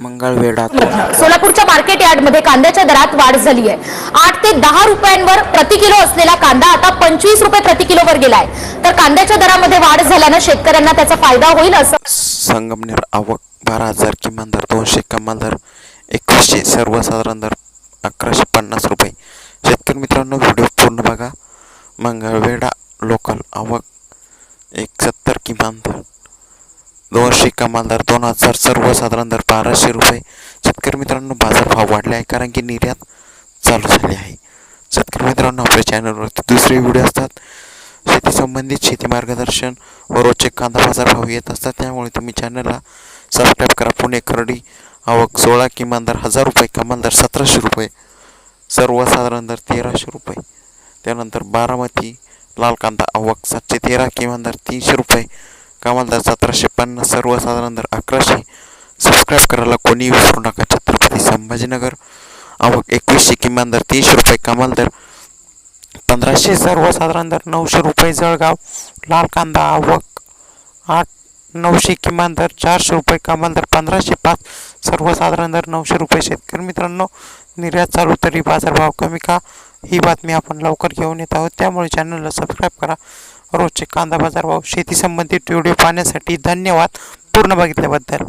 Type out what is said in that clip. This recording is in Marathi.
मंगळवेढा सोलापूरच्या मार्केट यार्डमध्ये कांद्याच्या दरात वाढ झाली आहे. आठ ते दहा रुपयांवर प्रति किलो असलेला कांदा आता पंचवीस रुपये प्रति किलोवर गेलाय. तर कांद्याच्या दरामध्ये वाढ झाल्यानं शेतकऱ्यांना त्याचा फायदा होईल असं संगमनेर आवक बारा हजार किमान दर दोनशे कमाल दर एकवीसशे सर्वसाधारण दर अकराशे पन्नास रुपये. शेतकरी मित्रांनो व्हिडिओ पूर्ण बघा. मंगळवेढा लोकल आवक एक सत्तर किमान दर. दोनशे कमाल दर दोन हजार सर्वसाधारण दर बाराशे रुपये. शेतकरी मित्रांनो बाजारभाव वाढले आहे कारण की निर्यात चालू झाली आहे. शेतकरी मित्रांनो आपल्या चॅनलवरती दुसरे व्हिडिओ असतात. शेती संबंधित शेती मार्गदर्शन व रोजचे कांदा बाजार भाव येत असतात. त्यामुळे तुम्ही चॅनलला सबस्क्राईब करा. पुणे करडी आवक सोळा किमान दर हजार रुपये कमाल दर सतराशे रुपये. सर्वसाधारण दर तेराशे रुपये. त्यानंतर बारामती लाल कांदा आवक सातशे तेरा किमान दर तीनशे रुपये. कमाल दर सतराशे पन्नास सर्वसाधारण दर अकराशे. सबस्क्राईब करायला कोणी विसरू नका. छत्रपती संभाजीनगर. आवक एकवीसशे किमान दर तीनशे रुपये कमाल दर पंधराशे सर्वसाधारण दर नऊशे रुपये जळगाव. लाल कांदा आवक आठ नऊशे किमान दर चारशे रुपये कमाल दर पंधराशे पाच. सर्वसाधारण दर नऊशे रुपये शेतकरी मित्रांनो. निर्यात चालू तरी बाजारभाव कमी का? ही बातमी आपण लवकर घेऊन येत आहोत. त्यामुळे चॅनलला सबस्क्राईब करा. रोजचे कांदा बाजारभाव शेती संबंधित व्हिडिओ पाहण्यासाठी धन्यवाद. पूर्ण बघितल्याबद्दल.